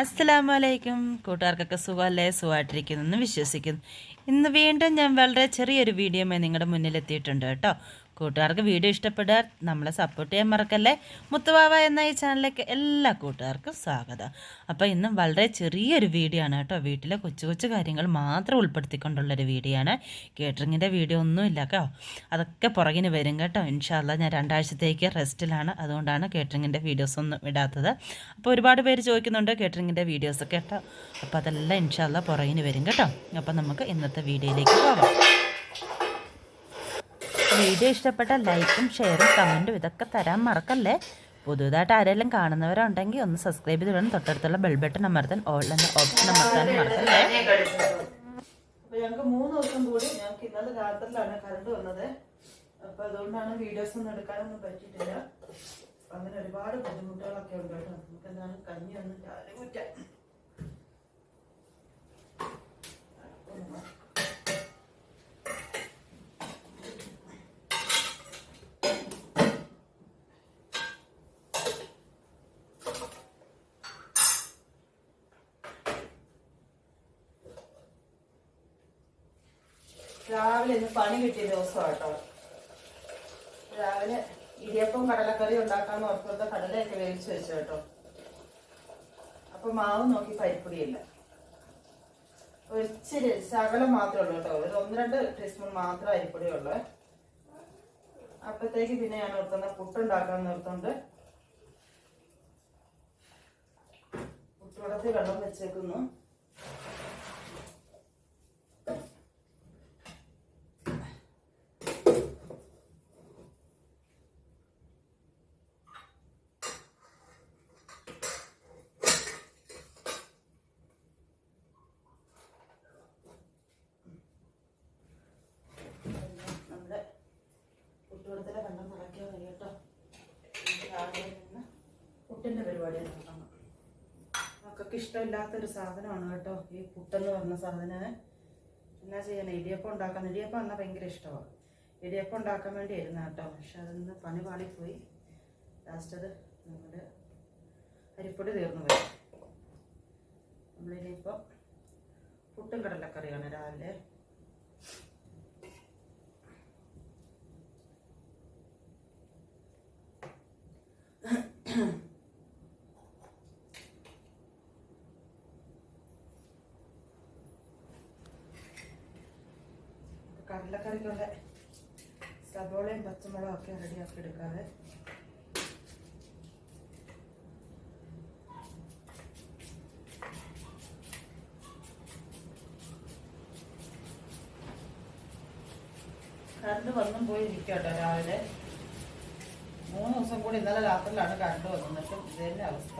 അസ്സലാമു അലൈക്കും കൂട്ടുകാർക്കൊക്കെ സുഖമല്ലേ? സുഖമായിട്ടിരിക്കുന്നു എന്ന് വിശ്വസിക്കുന്നു. ഇന്ന് വീണ്ടും ഞാൻ വളരെ ചെറിയൊരു വീഡിയോമായി നിങ്ങളുടെ മുന്നിലെത്തിയിട്ടുണ്ട് കേട്ടോ. കൂട്ടുകാർക്ക് വീഡിയോ ഇഷ്ടപ്പെടാൻ നമ്മളെ സപ്പോർട്ട് ചെയ്യാൻ മറക്കല്ലേ? മുത്തുവാവ എന്ന ഈ ചാനലിലേക്ക് എല്ലാ കൂട്ടുകാർക്കും സ്വാഗതം. അപ്പോൾ ഇന്നും വളരെ ചെറിയൊരു വീഡിയോ ആണ് കേട്ടോ. വീട്ടിലെ കൊച്ചു കൊച്ചു കാര്യങ്ങൾ മാത്രം ഉൾപ്പെടുത്തിക്കൊണ്ടുള്ളൊരു വീഡിയോ ആണ്. കേറ്ററിങ്ങിന്റെ വീഡിയോ ഒന്നുമില്ല കേട്ടോ. അതൊക്കെ പുറകിന് വരും കേട്ടോ. ഇൻഷാല്ല ഞാൻ രണ്ടാഴ്ചത്തേക്ക് റെസ്റ്റിലാണ് അതുകൊണ്ടാണ് കേറ്ററിങ്ങിന്റെ വീഡിയോസ് ഒന്നും ഇടാത്തത്. അപ്പോൾ ഒരുപാട് പേര് ചോദിക്കുന്നുണ്ട് കേറ്ററിങ്ങിന്റെ വീഡിയോസൊക്കെ കേട്ടോ. അപ്പോൾ അതെല്ലാം ഇൻഷാല്ല പുറകിന് വരും കേട്ടോ. അപ്പോൾ നമുക്ക് ഇന്നത്തെ വീഡിയോയിലേക്ക് പോകാം വീഡിയോ ഇഷ്ടപ്പെട്ട ലൈക്കും ഷെയറും കമന്റും ഇതൊക്കെ തരാൻ മറക്കല്ലേ? പുതുതായിട്ട് ആരെങ്കിലും കാണുന്നവരുണ്ടെങ്കിൽ ഒന്ന് സബ്സ്ക്രൈബ് ചെയ്ത് വേണം തൊട്ടടുത്തുള്ള ബെൽ ബട്ടൺ അമർത്താൻ ഓൾ എന്ന ഓപ്ഷൻ അമർത്താൻ മറക്കല്ലേ? അപ്പോൾ ഞങ്ങൾക്ക് മൂന്ന് ദിവസം കൂടി ഞങ്ങൾക്ക് ഇന്നലെ രാത്രിയിലാണ് കറണ്ട് വന്നത്. അപ്പൊ അതുകൊണ്ടാണ് വീഡിയോസ് ഒന്നും എടുക്കാനൊന്നും പറ്റിയിട്ടില്ല. അങ്ങനെ ഒരുപാട് ബുദ്ധിമുട്ടുകളൊക്കെ ഉണ്ട് കേട്ടോ. നമുക്ക് എന്താണ് കഞ്ഞി ഒന്നും രാവിലെ കുറ്റാം രാവിലെ ഇന്ന് പണി കിട്ടിയ ദിവസമാട്ടോ. രാവിലെ ഇടിയപ്പം കടലക്കറി ഉണ്ടാക്കാൻ ഓർത്തോട്ട് കടലയൊക്കെ വേവിച്ച് വെച്ചു കേട്ടോ അപ്പൊ മാവ് നോക്കി പരിപ്പൊടിയില്ല. ഒരിച്ചിരി ശകലം മാത്രമേ ഉള്ളൂ കേട്ടോ. ഒരു ഒന്ന് രണ്ട് ടീസ്പൂൺ മാത്രം അരിപ്പൊടി ഉള്ളു. അപ്പത്തേക്ക് പിന്നെ ഞാൻ ഓർത്തുന്ന പുട്ടുണ്ടാക്കാൻ നിർത്തുന്നുണ്ട്. പുട്ടുവടത്തിൽ വെള്ളം വെച്ചേക്കുന്നു നമ്മുടെ കുട്ടികളത്തിലെ വെള്ളം നിറയ്ക്കാൻ മതി കേട്ടോ നമുക്ക് രാവിലെ നിന്ന് പുട്ടിന്റെ പരിപാടി നോക്കണം മക്കൾക്ക് ഇഷ്ടമില്ലാത്തൊരു സാധനമാണ് കേട്ടോ ഈ പുട്ടെന്ന് പറഞ്ഞ സാധനം. എന്നാ ചെയ്യാൻ ഇടിയപ്പം ഉണ്ടാക്കാൻ ഇടിയപ്പം എന്നാൽ ഭയങ്കര ഇഷ്ടമാണ് ഇടിയപ്പം ഉണ്ടാക്കാൻ വേണ്ടി ഇരുന്ന കേട്ടോ പക്ഷെ അതൊന്ന് പണി പാളിപ്പോയി ലാസ്റ്റ് അത് നമ്മുടെ അരിപ്പൊടി തീർന്നു പോയി. നമ്മളിനിയിപ്പോൾ പുട്ടും കടലക്കറിയാണ് രാവിലെ കടലക്കറിക്കുള്ള സബോളയും പച്ചമുളകും ഒക്കെ റെഡിയാക്കി എടുക്കാതെ. കറണ്ട് വന്നും പോയി ഇരിക്കട്ടോ രാവിലെ. മൂന്ന് ദിവസം കൂടി ഇന്നലെ രാത്രിയിലാണ് കറണ്ട് വന്നിട്ടും ഇതന്നെ അവസ്ഥ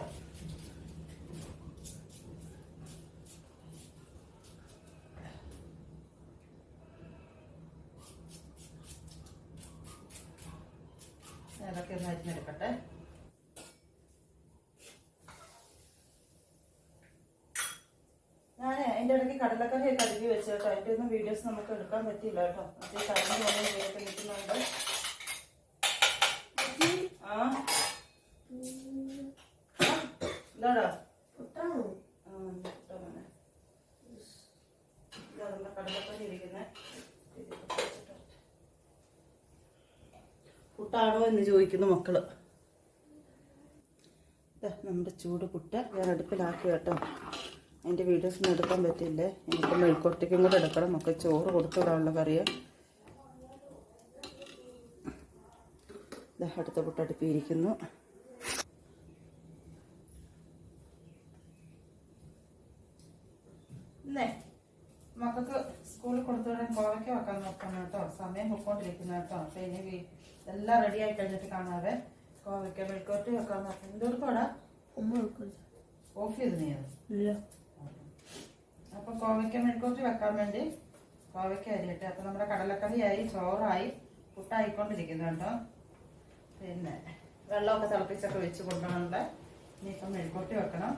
അതൊക്കെ ഒന്ന് അരിഞ്ഞെടുക്കട്ടെ ഞാൻ അതിന്റെ ഇടയ്ക്ക് കടലക്കറി ഒക്കെ അരിഞ്ഞ് ഒന്നും വീഡിയോസ് നമുക്ക് എടുക്കാൻ പറ്റിയില്ല കേട്ടോ. അത് കറണ്ട് പോലെ ചെയ്തൊക്കെ നിൽക്കുന്നുണ്ട് ആ പുട്ടാണോ എന്ന് ചോദിക്കുന്നു മക്കൾ. നമ്മുടെ ചൂട് പുട്ട് ഞാൻ അടുപ്പിലാക്കി കേട്ടോ. അതിന്റെ വീഡിയോസ് ഒന്നും എടുക്കാൻ പറ്റില്ലേ. എനിക്ക് മെഴുക്കുറട്ടിക്കും കൂടെ എടുക്കണം. ഒക്കെ ചോറ് കൊടുത്തു വിടാനുള്ള കറിയ. അടുത്ത പൊട്ടടുപ്പിയിരിക്കുന്നു മക്കൾക്ക് സ്കൂളിൽ കൊടുത്തു വിടാൻ കോവയ്ക്ക വെക്കാൻ നോക്കണം കേട്ടോ. സമയം പൊക്കോണ്ടിരിക്കുന്ന കേട്ടോ. അപ്പൊ ഇനി എല്ലാം റെഡി ആയി കഴിഞ്ഞിട്ട് കാണാതെ കോവയ്ക്ക മെഴുക്കോട്ടി വെക്കാൻ നോക്കാം എന്തെടുക്കോടാ ഓഫ് ചെയ്ത് നീ അത് അപ്പൊ കോവയ്ക്ക മെഴുക്കൂട്ടി വെക്കാൻ വേണ്ടി കോവയ്ക്ക അരിയിട്ട്. അപ്പൊ നമ്മുടെ കടലക്കറിയായി ചോറായി പുട്ടായിക്കൊണ്ടിരിക്കുന്നു കേട്ടോ പിന്നെ വെള്ളമൊക്കെ തിളപ്പിച്ചൊക്കെ വെച്ച് ഇനി ഇനിയിപ്പം മെഴുക്കോട്ടി വെക്കണം.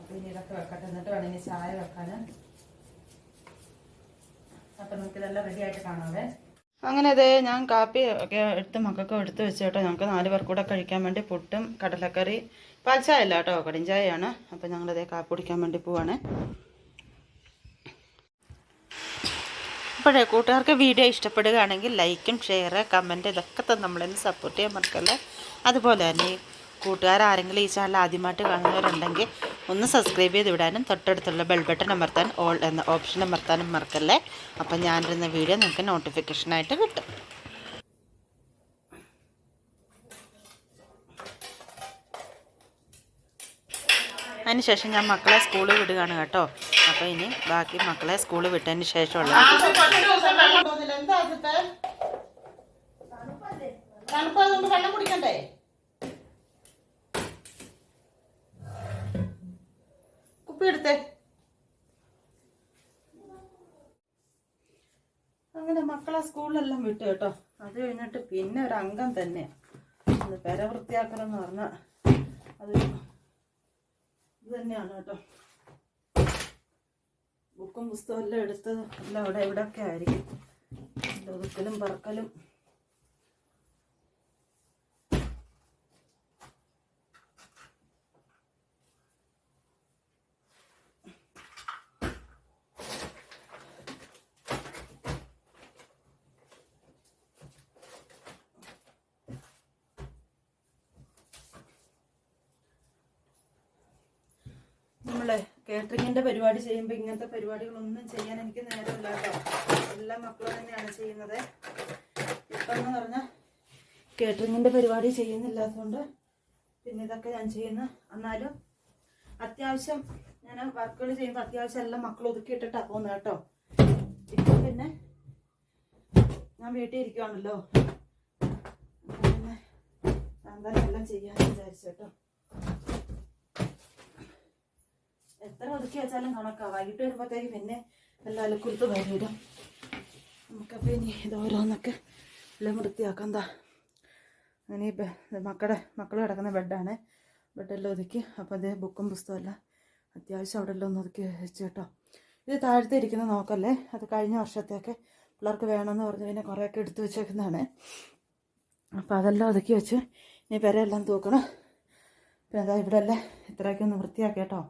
അപ്പൊ ഇനി ഇതൊക്കെ വെക്കട്ടെ. എന്നിട്ട് വേണം ഇനി ചായ വെക്കാൻ അപ്പൊ നമുക്ക് ഇതെല്ലാം റെഡി ആയിട്ട് കാണാവേ. അങ്ങനെ അതെ ഞാൻ കാപ്പി ഒക്കെ എടുത്ത് മക്കൾക്ക് എടുത്ത് വെച്ച് കേട്ടോ. ഞങ്ങൾക്ക് നാല് പേർ കൂടെ കഴിക്കാൻ വേണ്ടി പുട്ടും കടലക്കറി പാൽച്ചായ ചായ അല്ല കേട്ടോ. കടിഞ്ചായയാണ് അപ്പം ഞങ്ങളതേ കാപ്പി കുടിക്കാൻ വേണ്ടി പോവാണ്. അപ്പോഴേ കൂട്ടുകാർക്ക് വീഡിയോ ഇഷ്ടപ്പെടുകയാണെങ്കിൽ ലൈക്കും ഷെയർ കമന്റ് ഇതൊക്കെ തന്നെ നമ്മളെന്ന് സപ്പോർട്ട് ചെയ്യാൻ മറക്കല്ലേ? അതുപോലെ തന്നെ കൂട്ടുകാരാരെങ്കിലും ഈ ചാനൽ ആദ്യമായിട്ട് കാണുന്നവരുണ്ടെങ്കിൽ ഒന്ന് സബ്സ്ക്രൈബ് ചെയ്ത് വിടാനും തൊട്ടടുത്തുള്ള ബെൽ ബട്ടൺ അമർത്താൻ ഓൾ എന്ന ഓപ്ഷൻ അമർത്താനും മറക്കല്ലേ? അപ്പം ഞാനിരുന്ന വീഡിയോ നിങ്ങൾക്ക് നോട്ടിഫിക്കേഷനായിട്ട് കിട്ടും. അതിനുശേഷം ഞാൻ മക്കളെ സ്കൂളിൽ വിടുകയാണ് കേട്ടോ. അപ്പോൾ ഇനി ബാക്കി മക്കളെ സ്കൂളിൽ വിട്ടതിന് ശേഷമുള്ള കുപ്പി അങ്ങനെ മക്കളെ സ്കൂളിലെല്ലാം വിട്ടു കേട്ടോ. അത് കഴിഞ്ഞിട്ട് പിന്നെ ഒരു അംഗം തന്നെ പെര വൃത്തിയാക്കണം എന്ന് പറഞ്ഞാൽ അത് ഇത് തന്നെയാണ് കേട്ടോ. ബുക്കും പുസ്തകമെല്ലാം എല്ലാം എടുത്തത് എല്ലാം അവിടെ ഇവിടെയൊക്കെ ആയിരിക്കും. ഒതുക്കലും പറക്കലും കേറ്ററിങ്ങിന്റെ പരിപാടി ചെയ്യുമ്പോൾ ഇങ്ങനത്തെ പരിപാടികളൊന്നും ചെയ്യാൻ എനിക്ക് നേരമില്ല കേട്ടോ എല്ലാ മക്കളും തന്നെയാണ് ചെയ്യുന്നത്. ഇപ്പം എന്ന് പറഞ്ഞാൽ കേറ്ററിങ്ങിന്റെ പരിപാടി ചെയ്യുന്നില്ലാത്തതുകൊണ്ട് പിന്നെ ഇതൊക്കെ ഞാൻ ചെയ്യുന്നു. എന്നാലും അത്യാവശ്യം ഞാൻ വർക്കുകൾ ചെയ്യുമ്പോൾ അത്യാവശ്യം എല്ലാം മക്കൾ ഒതുക്കി ഇട്ടിട്ടാണ് പോകുന്നത് കേട്ടോ. ഇപ്പം പിന്നെ ഞാൻ വീട്ടിൽ ഇരിക്കുവാണല്ലോ. പിന്നെ ഞാൻ തന്നെ എല്ലാം ചെയ്യാമെന്ന് വിചാരിച്ചു കേട്ടോ. എത്ര ഒതുക്കി വെച്ചാലും കണക്കാ. വൈകിട്ട് വരുമ്പോഴത്തേക്ക് പിന്നെ നല്ല അലക്കുരുത്ത് വരും. നമുക്കപ്പോൾ ഇനി ഇത് ഓരോന്നൊക്കെ എല്ലാം വൃത്തിയാക്കാം. എന്താ അങ്ങനെ മക്കളുടെ മക്കൾ കിടക്കുന്ന ബെഡാണ്. ബെഡെല്ലാം ഒതുക്കി. അപ്പോൾ അതേ ബുക്കും പുസ്തകമെല്ലാം അത്യാവശ്യം അവിടെ എല്ലാം ഒന്ന് ഒതുക്കി വെച്ചു കേട്ടോ. ഇത് താഴത്തെ ഇരിക്കുന്ന നോക്കല്ലേ? അത് കഴിഞ്ഞ വർഷത്തെയൊക്കെ പിള്ളേർക്ക് വേണമെന്ന് പറഞ്ഞ് പിന്നെ കുറേയൊക്കെ എടുത്തു വെച്ചേക്കുന്നതാണ്. അപ്പോൾ അതെല്ലാം ഒതുക്കി വെച്ച് ഇനി പെരയെല്ലാം തൂക്കണം. പിന്നെ അതാ ഇവിടെ അല്ലേ ഇത്രയൊക്കെ ഒന്ന് വൃത്തിയാക്കി കേട്ടോ.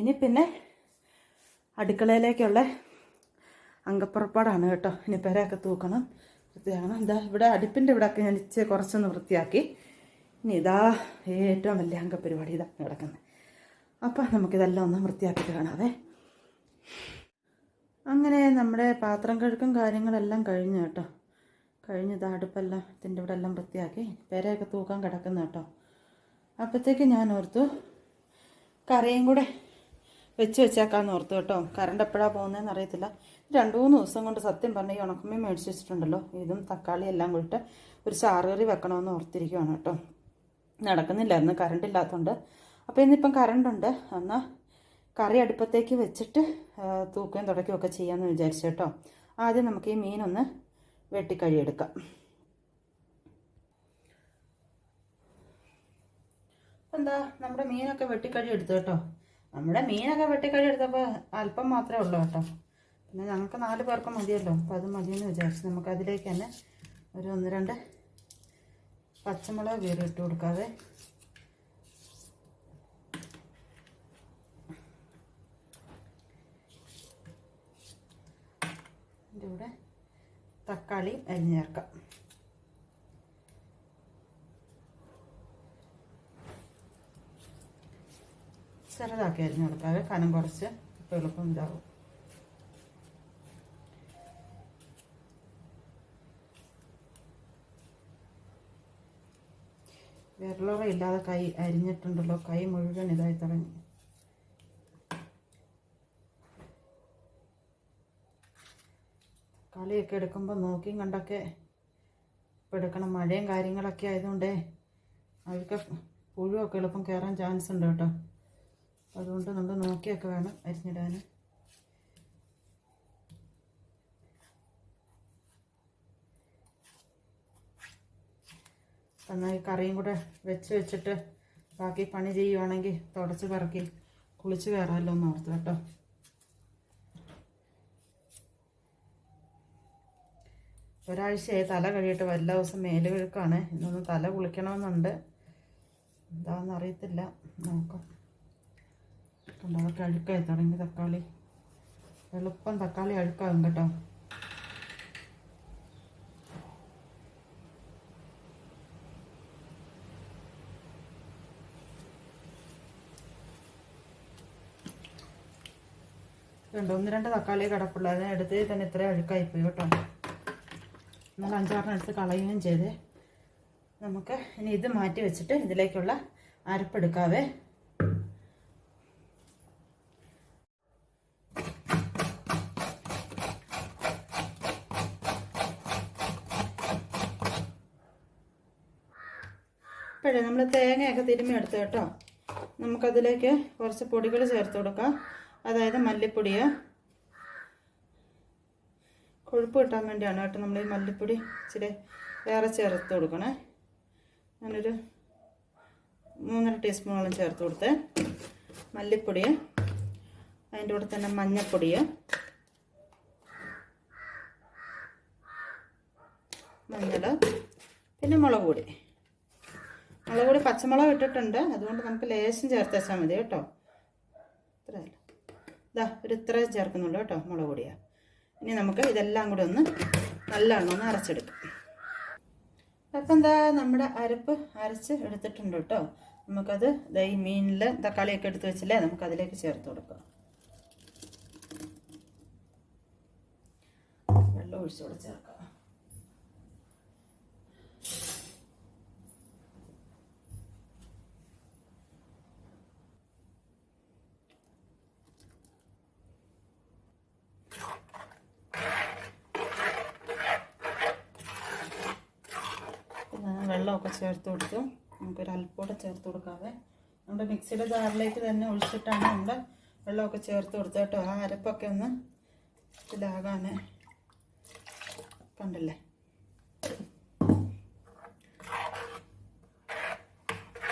ഇനി പിന്നെ അടുക്കളയിലേക്കുള്ള അങ്കപ്പുറപ്പാടാണ് കേട്ടോ. ഇനി പെരയൊക്കെ തൂക്കണം. വൃത്തിയാക്കണം. എന്താ ഇവിടെ അടുപ്പിന്റെ ഇവിടെയൊക്കെ ഞാൻ ഇച്ചിരി കുറച്ചൊന്ന് വൃത്തിയാക്കി. ഇനി ഇതാ ഏറ്റവും വലിയ അംഗപരിപാടി ഇതാ കിടക്കുന്നത് അപ്പം നമുക്കിതെല്ലാം ഒന്ന് വൃത്തിയാക്കിയിട്ട് കാണാവേ. അങ്ങനെ നമ്മുടെ പാത്രം കഴുക്കും കാര്യങ്ങളെല്ലാം കഴിഞ്ഞു കേട്ടോ. കഴിഞ്ഞ് ഇതാ അടുപ്പെല്ലാം ഇതിന്റെ ഇവിടെ എല്ലാം വൃത്തിയാക്കി. പെരയൊക്കെ തൂക്കാൻ കിടക്കുന്ന കേട്ടോ. അപ്പോഴത്തേക്ക് ഞാൻ ഓർത്തു കറിയും കൂടെ വെച്ച് വെച്ചേക്കാന്ന് ഓർത്തു കേട്ടോ. കറണ്ട് എപ്പോഴാണ് പോകുന്നതെന്ന് അറിയത്തില്ല. രണ്ട് മൂന്ന് ദിവസം കൊണ്ട് സത്യം പറഞ്ഞ ഈ ഉണക്കമ്മ മേടിച്ച് വെച്ചിട്ടുണ്ടല്ലോ. ഇതും തക്കാളി എല്ലാം കൂടിയിട്ട് ഒരു ചാറുകറി വെക്കണമെന്ന് ഓർത്തിരിക്കുവാണ് കേട്ടോ. നടക്കുന്നില്ലായിരുന്നു. കറണ്ട് ഇല്ലാത്തതുകൊണ്ട് അപ്പോൾ ഇന്നിപ്പം കറണ്ടുണ്ട് എന്നാൽ കറി അടുപ്പത്തേക്ക് വെച്ചിട്ട് തൂക്കുകയും തുടക്കുകയും ഒക്കെ ചെയ്യാമെന്ന് വിചാരിച്ചു കേട്ടോ. ആദ്യം നമുക്ക് ഈ മീനൊന്ന് വെട്ടിക്കഴിയെടുക്കാം. എന്താ നമ്മുടെ മീനൊക്കെ വെട്ടിക്കഴി എടുത്തു കേട്ടോ. നമ്മുടെ മീനൊക്കെ വെട്ടിക്കഴി എടുത്തപ്പോൾ അല്പം മാത്രമേ ഉള്ളൂ കേട്ടോ. പിന്നെ ഞങ്ങൾക്ക് നാല് പേർക്ക് മതിയല്ലോ. അപ്പോൾ അത് മതിയെന്ന് വിചാരിച്ചു നമുക്ക് അതിലേക്ക് തന്നെ ഒരു ഒന്ന് രണ്ട് പച്ചമുളക് കീറി ഇട്ട് കൊടുക്കാതെ ഇതിന്റെ കൂടെ തക്കാളി ചെറുതാക്കി അരിഞ്ഞു കൊടുക്കാതെ കനം കുറച്ച് ഇപ്പം എളുപ്പം ഇതാവും. വിരലോറ ഇല്ലാതെ കൈ അരിഞ്ഞിട്ടുണ്ടല്ലോ. കൈ മുഴുവൻ ഇതായി തുടങ്ങി. കളിയൊക്കെ എടുക്കുമ്പോൾ നോക്കിയും കണ്ടൊക്കെ ഇപ്പം എടുക്കണം. മഴയും കാര്യങ്ങളൊക്കെ ആയതുകൊണ്ടേ അവർക്ക് പുഴുവൊക്കെ എളുപ്പം കയറാൻ ചാൻസ് ഉണ്ട് കേട്ടോ. അതുകൊണ്ട് നമ്മൾ നോക്കിയൊക്കെ വേണം അരിഞ്ഞിടാൻ നന്നായി കറിയും കൂടെ വെച്ച് വെച്ചിട്ട് ബാക്കി പണി ചെയ്യുവാണെങ്കിൽ തുടച്ച് പറക്കി കുളിച്ച് കയറാമല്ലോ എന്ന് ഓർത്ത് കേട്ടോ. ഒരാഴ്ചയായി തല കഴിയിട്ട് വല്ല ദിവസം മേൽ കഴുക്കാണ്. ഇന്നൊന്ന് തല കുളിക്കണമെന്നുണ്ട്. എന്താണെന്ന് അറിയത്തില്ല. നോക്കാം. അതൊക്കെ അഴുക്കായി തുടങ്ങി തക്കാളി. എളുപ്പം തക്കാളി അഴുക്കാകും കേട്ടോ. രണ്ട് ഒന്ന് രണ്ട് തക്കാളി കിടപ്പുള്ളൂ. അതിനെ എടുത്ത് തന്നെ ഇത്ര അഴുക്കായിപ്പോയി കേട്ടോ. എന്നാൽ അഞ്ചാറിന് എടുത്ത് കളയുകയും ചെയ്ത്. നമുക്ക് ഇനി ഇത് മാറ്റി വെച്ചിട്ട് ഇതിലേക്കുള്ള അരപ്പെടുക്കാവേ ഇപ്പോഴേ നമ്മൾ തേങ്ങയൊക്കെ തിരുമ്മി എടുത്തു കേട്ടോ. നമുക്കതിലേക്ക് കുറച്ച് പൊടികൾ ചേർത്ത് കൊടുക്കാം. അതായത് മല്ലിപ്പൊടി. കൊഴുപ്പ് കിട്ടാൻ വേണ്ടിയാണ് കേട്ടോ നമ്മൾ ഈ മല്ലിപ്പൊടി ഇച്ചിരി വേറെ ചേർത്ത് കൊടുക്കണേ. ഞാനൊരു മൂന്നര ടീസ്പൂണോളം ചേർത്ത് കൊടുത്തേ. മല്ലിപ്പൊടി അതിന്റെ കൂടെ തന്നെ മഞ്ഞൾപ്പൊടി മഞ്ഞൾ പിന്നെ മുളക് പൊടി. മുളക് കൂടി പച്ചമുളക് ഇട്ടിട്ടുണ്ട്. അതുകൊണ്ട് നമുക്ക് ലേശം ചേർത്ത് വെച്ചാൽ മതി കേട്ടോ. ഇത്രയല്ല. ഇതാ ഒരു ഇത്ര ചേർക്കുന്നുള്ളൂ കേട്ടോ മുളക് കൂടിയാ ഇനി നമുക്ക് ഇതെല്ലാം കൂടി ഒന്ന് നല്ലവണ്ണം ഒന്ന് അരച്ചെടുക്കാം. അപ്പം എന്താ നമ്മുടെ അരപ്പ് അരച്ച് എടുത്തിട്ടുണ്ട് കേട്ടോ. നമുക്കത് ഈ മീനിൽ തക്കാളിയൊക്കെ എടുത്ത് വെച്ചില്ലേ നമുക്ക് അതിലേക്ക് ചേർത്ത് കൊടുക്കാം. വെള്ളം ഒഴിച്ചുകൂടെ ചേർക്കാം പിന്നെ വെള്ളമൊക്കെ ചേർത്ത് കൊടുത്തു. നമുക്കൊരു അൽപ്പൂടെ ചേർത്ത് കൊടുക്കാതെ നമ്മുടെ മിക്സിയുടെ ജാറിലേക്ക് തന്നെ ഒഴിച്ചിട്ടാണ് നമ്മുടെ വെള്ളമൊക്കെ ചേർത്ത് കൊടുത്തത് ആ അരപ്പൊക്കെ ഒന്ന് ഇതാകാൻ കണ്ടല്ലേ?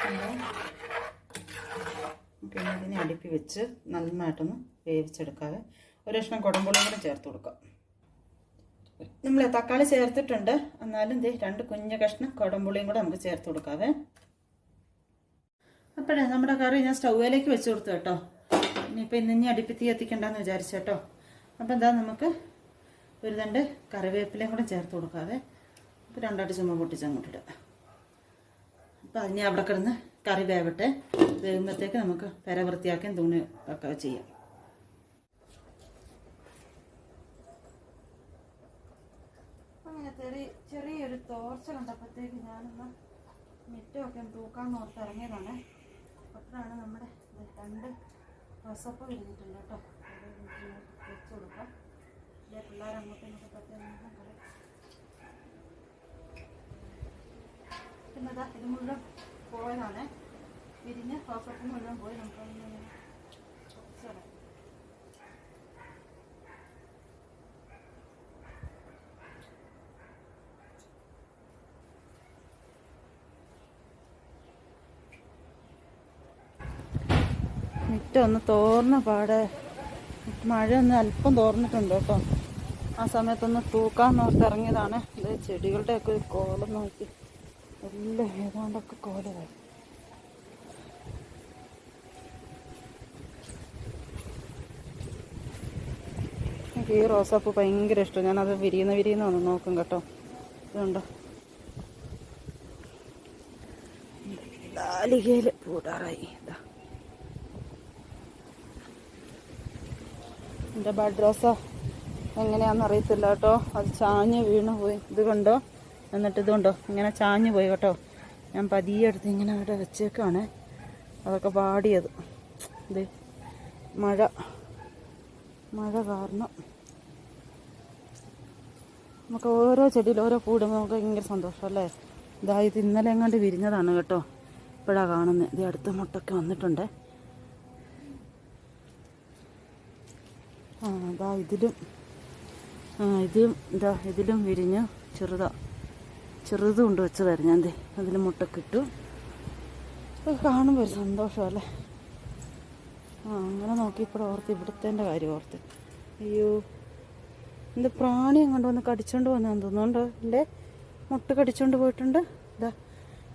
കണ്ടോ? പിന്നെ ഇതിനെ അടുപ്പി വെച്ച് നന്നായിട്ടൊന്ന് വേവിച്ചെടുക്കാതെ ഒരു കഷ്ണം കുടമ്പുളിയും കൂടെ ചേർത്ത് കൊടുക്കാം. നമ്മൾ തക്കാളി ചേർത്തിട്ടുണ്ട്. എന്നാലും ദേ രണ്ട് കുഞ്ഞു കഷ്ണം കുടമ്പുളിയും കൂടെ നമുക്ക് ചേർത്ത് കൊടുക്കാവേ. അപ്പോഴേ നമ്മുടെ കറി ഞാൻ സ്റ്റൗവിലേക്ക് വെച്ച് കൊടുത്തു കേട്ടോ. ഇനിയിപ്പോൾ ഇന്ന് ഇനി അടുപ്പി തീ എത്തിക്കണ്ടെന്ന് വിചാരിച്ചു കേട്ടോ. അപ്പോൾ എന്താ നമുക്ക് ഒരു രണ്ട് കറിവേപ്പിലയും കൂടെ ചേർത്ത് കൊടുക്കാവേ. അപ്പോൾ രണ്ടായിട്ട് ചുമ പൊട്ടിച്ച് അങ്ങോട്ട് ഇടുക അപ്പോൾ അതിനെ അവിടെ കിടന്ന് കറി വേവട്ടെ. വേകുമ്പോഴത്തേക്ക് നമുക്ക് പെര വൃത്തിയാക്കുകയും തുണി ഒക്കെ ചെയ്യാം അങ്ങനെ ചെറിയ ചെറിയൊരു തോർച്ച കണ്ടപ്പോഴത്തേക്ക് ഞാനൊന്ന് മിറ്റമൊക്കെ തൂക്കാൻ ഓർത്ത് ഇറങ്ങിയതാണ്. അപ്പോഴാണ് നമ്മുടെ രണ്ട് റസപ്പ് വിരിഞ്ഞിട്ടുണ്ട് കേട്ടോ. നമുക്ക് വെച്ച് കൊടുക്കാം. എന്റെ പിള്ളേർ അങ്ങോട്ടും ഇങ്ങോട്ടും ഇതാ മുഴുവൻ പോയതാണ്. വിരിഞ്ഞ് റോസപ്പ് മുഴുവൻ പോയി. നമുക്കൊന്ന് കുറച്ച് മുറ്റം ഒന്ന് തോർന്ന പാടെ. മഴ ഒന്ന് അല്പം തോർന്നിട്ടുണ്ട് കേട്ടോ. ആ സമയത്തൊന്ന് തൂക്കാൻ നോക്കി ഇറങ്ങിയതാണ്. ഇത് ചെടികളുടെയൊക്കെ ഒരു കോലം നോക്കി. എല്ലാം ഏതാണ്ടൊക്കെ കോലമായി എനിക്ക് ഈ റോസാപ്പ് ഭയങ്കര ഇഷ്ടം. ഞാനത് വിരിയുന്ന വിരിയുന്ന ഒന്ന് നോക്കും കേട്ടോ. ഇതുണ്ടോ? ലാലികയിൽ പൂടാറായി. എന്റെ ബഡ് റോസ എങ്ങനെയാണെന്ന് അറിയത്തില്ല കേട്ടോ. അത് ചാഞ്ഞ് വീണ് പോയി. ഇത് കണ്ടോ? എന്നിട്ട് ഇതുകൊണ്ടോ കണ്ടോ? ഇങ്ങനെ ചാഞ്ഞ് പോയി കേട്ടോ. ഞാൻ പതിയെ എടുത്ത് ഇങ്ങനെ അവിടെ വെച്ചേക്കാണ്. അതൊക്കെ പാടിയത് ഇത് മഴ. മഴ കാരണം. നമുക്ക് ഓരോ ചെടിയിൽ ഓരോ കൂടുമ്പോൾ നമുക്ക് ഭയങ്കര സന്തോഷം അല്ലേ? ഇതായത് ഇന്നലെ എങ്ങാണ്ട് വിരിഞ്ഞതാണ് കേട്ടോ. ഇപ്പോഴാണ് കാണുന്നത് ഇത് അടുത്ത മുട്ടൊക്കെ വന്നിട്ടുണ്ട് ആ അതാ ഇതിലും ഇതിലും ഇതാ ഇതിലും വിരിഞ്ഞ് ചെറുതാ ചെറുത് കൊണ്ട് വെച്ചതായിരുന്നു ഞാൻ അതിൽ മുട്ടൊക്കെ ഇട്ടു. അത് കാണുമ്പോൾ ഒരു സന്തോഷമല്ലേ? ആ അങ്ങനെ നോക്കിയപ്പോൾ ഓർത്ത് ഇവിടുത്തെ കാര്യം ഓർത്ത്. അയ്യോ എന്ത് അങ്ങോട്ട് വന്ന് കടിച്ചോണ്ട് വന്നാന്ന് തോന്നുന്നുണ്ടോ? എന്റെ മുട്ട കടിച്ചോണ്ട് പോയിട്ടുണ്ട്. ഇതാ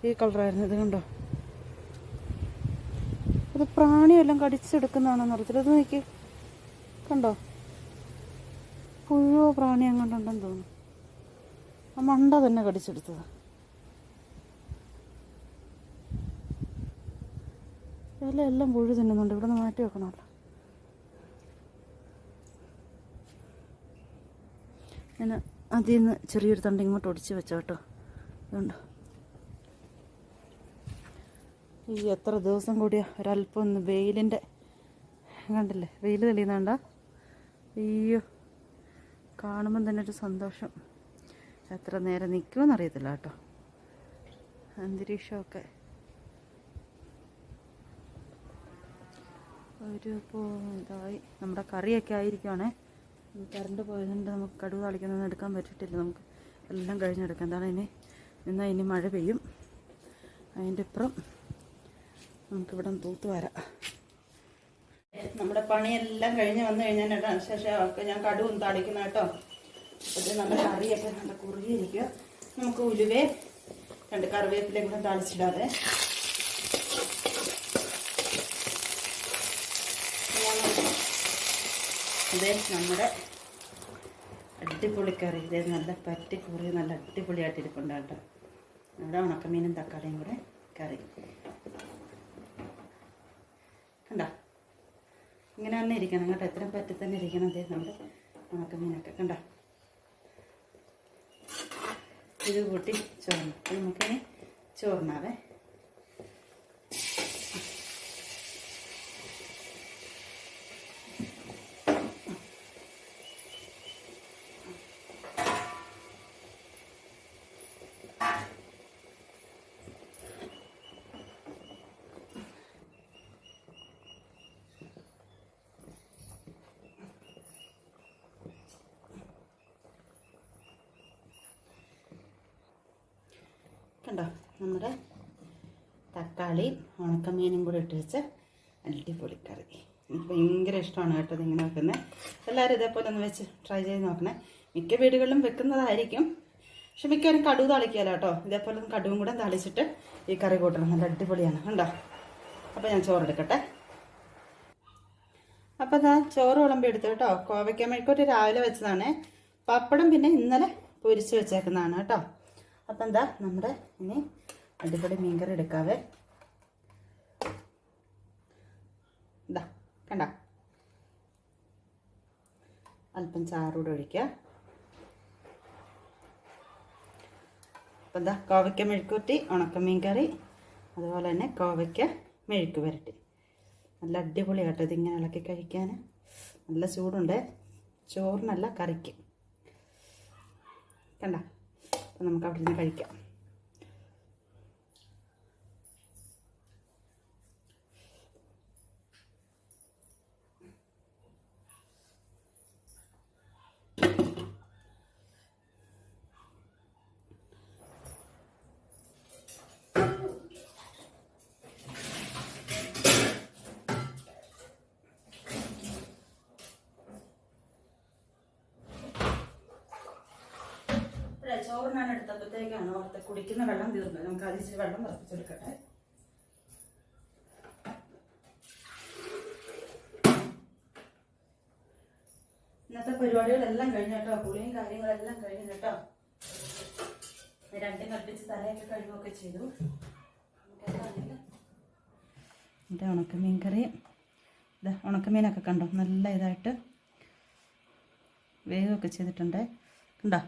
ഈ കളറായിരുന്നു ഇത് കണ്ടോ? അത് പ്രാണിയെല്ലാം കടിച്ചെടുക്കുന്നതാണെന്ന് അറിയത്തില്ല. ഇത് നോക്കി. കണ്ടോ? പുഴുവോ പ്രാണി അങ്ങോട്ടുണ്ടെന്ന് തോന്നുന്നു. ആ മണ്ട തന്നെ കടിച്ചെടുത്തത്. ഇലയെല്ലാം പുഴു തിന്നുന്നുണ്ട്. ഇവിടെ നിന്ന് മാറ്റി വെക്കണമല്ലോ. ഞാൻ അതിൽ നിന്ന് ചെറിയൊരു തണ്ട് ഇങ്ങോട്ട് ഒടിച്ച് വെച്ചോ കേട്ടോ. അതുകൊണ്ട് ഈ എത്ര ദിവസം കൂടിയാ ഒരല്പം ഒന്ന് വെയിലിന്റെ കണ്ടില്ലേ? വെയിൽ തെളിയുന്നുണ്ടോ? അയ്യോ കാണുമ്പം തന്നെ ഒരു സന്തോഷം. എത്ര നേരം നിൽക്കുമെന്ന് അറിയത്തില്ല കേട്ടോ. അന്തരീക്ഷമൊക്കെ. ഒരു ഇതായി. നമ്മുടെ കറിയൊക്കെ ആയിരിക്കുവാണേ. കറണ്ട് പോയതുകൊണ്ട് നമുക്ക് കടുവ കളിക്കുന്നൊന്നും എടുക്കാൻ പറ്റിയിട്ടില്ല. നമുക്ക് എല്ലാം കഴിഞ്ഞെടുക്കാം. എന്താണ് ഇനി എന്നാൽ ഇനി മഴ പെയ്യും. അതിന്റെ ഇപ്പുറം നമുക്കിവിടെ തൂത്ത് വരാം. നമ്മുടെ പണിയെല്ലാം കഴിഞ്ഞ് വന്നു കഴിഞ്ഞാൽ ശേഷം ഒക്കെ ഞാൻ കടുവും താളിക്കുന്ന കേട്ടോ. അപ്പോൾ നമ്മുടെ കറിയൊക്കെ നല്ല കുറുകിയിരിക്കുക. നമുക്ക് ഉലുവേ രണ്ട് കറിവേപ്പിലയും കൂടെ താളിച്ചിടാതെ ഇതേ നമ്മുടെ അടിപൊളി കറി. ഇതേ നല്ല പറ്റി കുറി നല്ല അടിപൊളിയായിട്ട് ഇരിപ്പുണ്ട് കേട്ടോ. നമ്മുടെ ഉണക്കമീനും തക്കാളിയും കൂടെ കറി. കണ്ട? ഇങ്ങനെ തന്നെ ഇരിക്കണം. കേട്ടോ എത്രയും പറ്റി തന്നെ ഇരിക്കണം. അതേ നമ്മുടെ ഉണക്കമീനൊക്കെ കണ്ട? ഇത് കൂട്ടി ചോറിന്. അപ്പം നമുക്കിനി ചോറിനാവേ. കണ്ടോ? നമ്മുടെ തക്കാളിയും ഉണക്കമീനും കൂടി ഇട്ട് വെച്ച അടിപൊളി കറി. എനിക്ക് ഭയങ്കര ഇഷ്ടമാണ് കേട്ടോ ഇതിങ്ങനെ വെക്കുന്നത്. എല്ലാവരും ഇതേപോലെ ഒന്ന് വെച്ച് ട്രൈ ചെയ്ത് നോക്കണേ. മിക്ക വീടുകളിലും വെക്കുന്നതായിരിക്കും. പക്ഷെ മിക്കവരും കടുവ് തളിക്കുകയല്ല കേട്ടോ. ഇതേപോലെ ഒന്ന് കടുവും കൂടെ തളിച്ചിട്ട് ഈ കറി കൂട്ടണം. നല്ല അടിപൊളിയാണ്. കണ്ടോ? അപ്പോൾ ഞാൻ ചോറെടുക്കട്ടെ. അപ്പോൾ ഞാൻ ചോറ് വിളമ്പി എടുത്തു കേട്ടോ. കോവയ്ക്ക മെഴുക്കോട്ട് രാവിലെ വെച്ചതാണ്. പപ്പടം പിന്നെ ഇന്നലെ പൊരിച്ച് വെച്ചേക്കുന്നതാണ് കേട്ടോ. അപ്പം എന്താ നമ്മുടെ ഇനി അടിപൊളി മീൻകറി എടുക്കാവേ. ഇതാ കണ്ട? അല്പം ചാറൂടെ ഒഴിക്കുക. അപ്പം എന്താ കോവയ്ക്ക മെഴുക്കുവരട്ടി ഉണക്കമീൻ കറി അതുപോലെ തന്നെ കോവയ്ക്ക മെഴുക്ക് വരട്ടി നല്ല അടിപൊളി കേട്ടോ ഇതിങ്ങനെ ഇളക്കി കഴിക്കാൻ നല്ല ചൂടുണ്ട്. ചോറിനല്ല കറിക്ക്. കണ്ട? നമുക്ക് അവിടെ നിന്ന് കഴിക്കാം ഇവിടെ ചോറിനാണ് എടുത്തപ്പോഴത്തേക്കാണ് ഓർത്ത് കുടിക്കുന്ന വെള്ളം തീർന്നത്. നമുക്ക് അത് ഇച്ചിരി വെള്ളം തിളപ്പിച്ചെടുക്കട്ടെ ഇന്നത്തെ പരിപാടികളെല്ലാം കഴിഞ്ഞു കേട്ടോ. പുളിയും കാര്യങ്ങളെല്ലാം കഴിഞ്ഞു കേട്ടോ. രണ്ടും കൽപ്പിച്ച് തലയൊക്കെ കഴുകുകയൊക്കെ ചെയ്തു. എന്റെ ഉണക്കമീൻ കറി ഇതാ ഉണക്കമീനൊക്കെ കണ്ടോ? നല്ല ഇതായിട്ട് വേഗമൊക്കെ ചെയ്തിട്ടുണ്ട്. കണ്ടോ?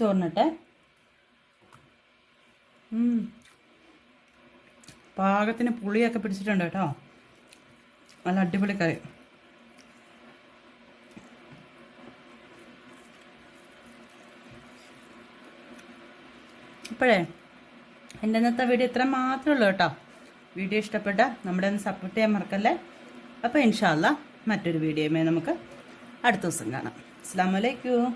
ചോറിനട്ടെ. പാകത്തിന് പുളിയൊക്കെ പിടിച്ചിട്ടുണ്ട് കേട്ടോ. നല്ല അടിപൊളി കറി. ഇപ്പോഴേ എന്റെ ഇന്നത്തെ വീഡിയോ ഇത്ര മാത്രമേ ഉള്ളൂ കേട്ടോ. വീഡിയോ ഇഷ്ടപ്പെട്ട നമ്മുടെ ഒന്ന് സപ്പോർട്ട് ചെയ്യാൻ മറക്കല്ലേ? അപ്പോൾ ഇൻഷാല്ല മറ്റൊരു വീഡിയോയുമേ നമുക്ക് അടുത്ത ദിവസം കാണാം. അസ്സാം വലൈക്കും